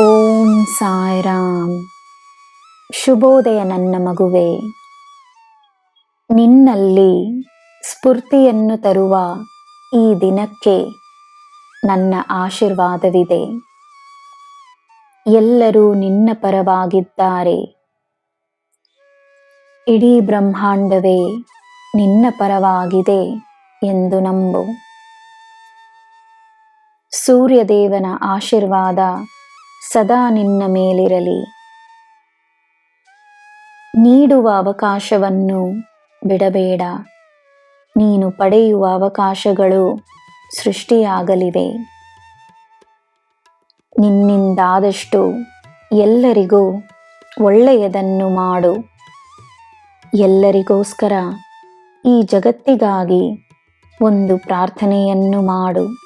ಓಂ ಸಾಯಿರಾಮ್. ಶುಭೋದಯ ನನ್ನ ಮಗುವೆ. ನಿನ್ನಲ್ಲಿ ಸ್ಫೂರ್ತಿಯನ್ನು ತರುವ ಈ ದಿನಕ್ಕೆ ನನ್ನ ಆಶೀರ್ವಾದವಿದೆ. ಎಲ್ಲರೂ ನಿನ್ನ ಪರವಾಗಿದ್ದಾರೆ. ಇಡೀ ಬ್ರಹ್ಮಾಂಡವೇ ನಿನ್ನ ಪರವಾಗಿದೆ ಎಂದು ನಂಬು. ಸೂರ್ಯದೇವನ ಆಶೀರ್ವಾದ ಸದಾ ನಿನ್ನ ಮೇಲಿರಲಿ. ನೀಡುವ ಅವಕಾಶವನ್ನು ಬಿಡಬೇಡ. ನೀನು ಪಡೆಯುವ ಅವಕಾಶಗಳು ಸೃಷ್ಟಿಯಾಗಲಿವೆ. ನಿನ್ನಿಂದಾದಷ್ಟು ಎಲ್ಲರಿಗೂ ಒಳ್ಳೆಯದನ್ನು ಮಾಡು. ಎಲ್ಲರಿಗೋಸ್ಕರ ಈ ಜಗತ್ತಿಗಾಗಿ ಒಂದು ಪ್ರಾರ್ಥನೆಯನ್ನು ಮಾಡು.